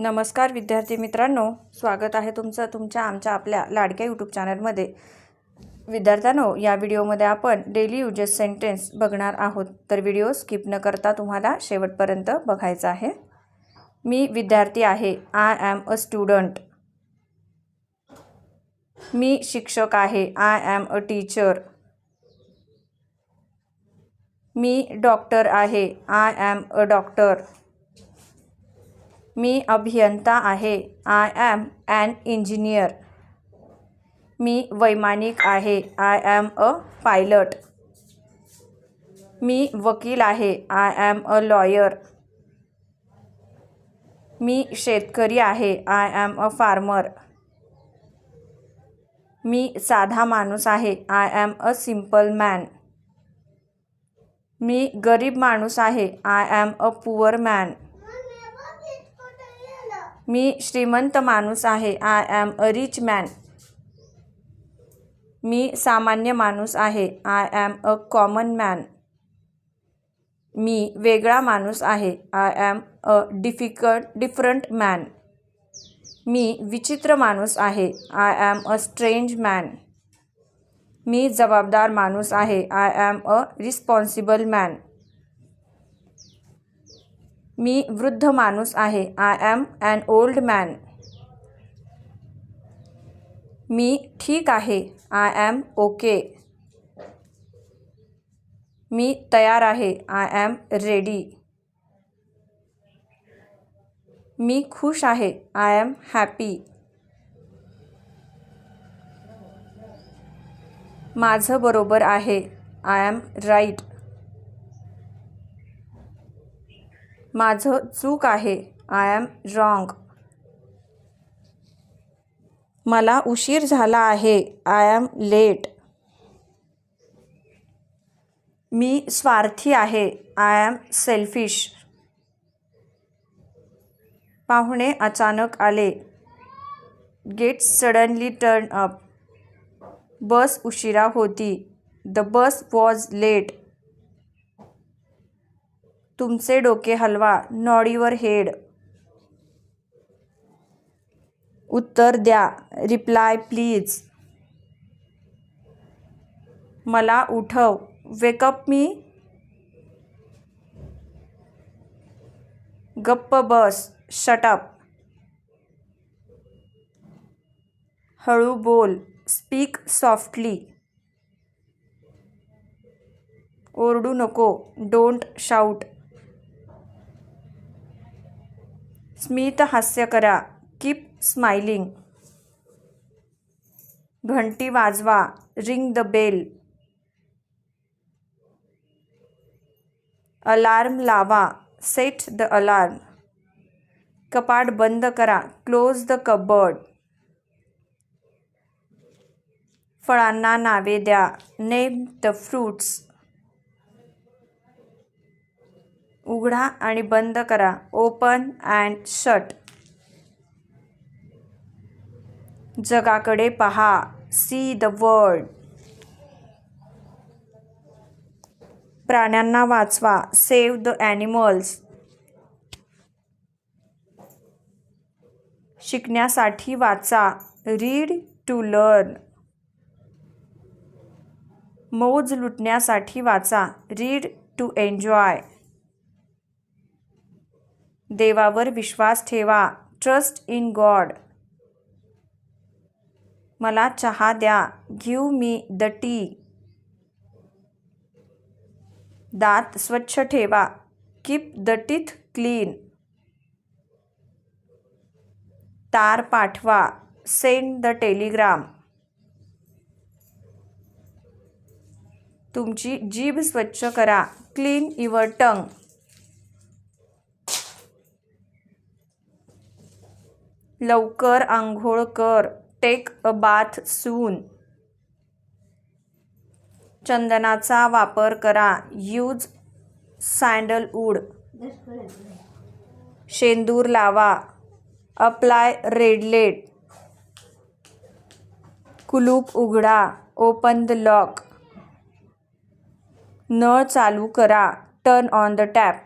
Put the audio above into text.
नमस्कार विद्यार्थी मित्रांनो स्वागत आहे तुमचं तुमच्या आमच्या आपल्या लाडक्या यूट्यूब चॅनलमध्ये विद्यार्थ्यांनो या व्हिडिओमध्ये आपण डेली युजेस सेंटेन्स बघणार आहोत. तर व्हिडिओ स्किप न करता तुम्हाला शेवटपर्यंत बघायचा आहे. मी विद्यार्थी आहे. आय ॲम अ स्टुडंट मी शिक्षक आहे. आय ॲम अ टीचर मी डॉक्टर आहे. आय ॲम अ डॉक्टर मी अभियंता आहे. आय ॲम ॲन इंजिनियर मी वैमानिक आहे. आय ॲम अ पायलट मी वकील आहे. आय ॲम अ लॉयर मी शेतकरी आहे. आय ॲम अ फार्मर मी साधा माणूस आहे. I am a simple man मी गरीब माणूस आहे. I am a poor man मी श्रीमंत माणूस आहे. I am a rich man मी सामान्य माणूस आहे. I am a common man मी वेगळा माणूस आहे. I am a difficult different man मी विचित्र माणूस आहे. I am a strange man मी जबाबदार माणूस आहे. I am a responsible man मी वृद्ध माणूस आहे. I am an old man मी ठीक आहे. आय ॲम ओके मी तयार आहे. आय ॲम रेडी मी खुश आहे. आय ॲम हॅपी माझं बरोबर आहे. आय ॲम राईट माझं चूक आहे. आय ॲम रॉंग मला उशीर झाला आहे. आय ॲम लेट मी स्वार्थी आहे. आय ॲम सेल्फिश पाहुणे अचानक आले. Get suddenly turn up bus उशिरा होती. द बस वॉज लेट तुमचे डोके हलवा नॉडीवर हेड. उत्तर द्या. Reply please. मला उठव. Wake up me. गप्प बस. शटअप हळू बोल. स्पीक सॉफ्टली ओरडू नको. डोंट शाऊट स्मित हास्य करा. Keep smiling. घंटी वाजवा. Ring the bell. अलार्म लावा. Set the alarm. कपाट बंद करा. Close the cupboard. फळांना नावे द्या. Name the fruits. उघडा आणि बंद करा. ओपन अँड शट जगाकडे पहा. सी द वर्ल्ड प्राण्यांना वाचवा. सेव्ह द ॲनिमल्स शिकण्यासाठी वाचा. रीड टू लर्न मौज लुटण्यासाठी वाचा. रीड टू एन्जॉय देवावर विश्वास ठेवा. ट्रस्ट इन गॉड मला चहा द्या. घिव मी द टी दात स्वच्छ ठेवा. कीप द टीथ क्लीन तार पाठवा. सेंड द टेलिग्राम तुमची जीभ स्वच्छ करा. क्लीन युअर टंग लवकर आंघोळ कर. टेक अ बाथ सून चंदनाचा वापर करा. यूज सँडलवूड शेंदूर लावा. अप्लाय रेडलेट कुलूप उघडा. ओपन द लॉक नळ चालू करा. Turn on the tap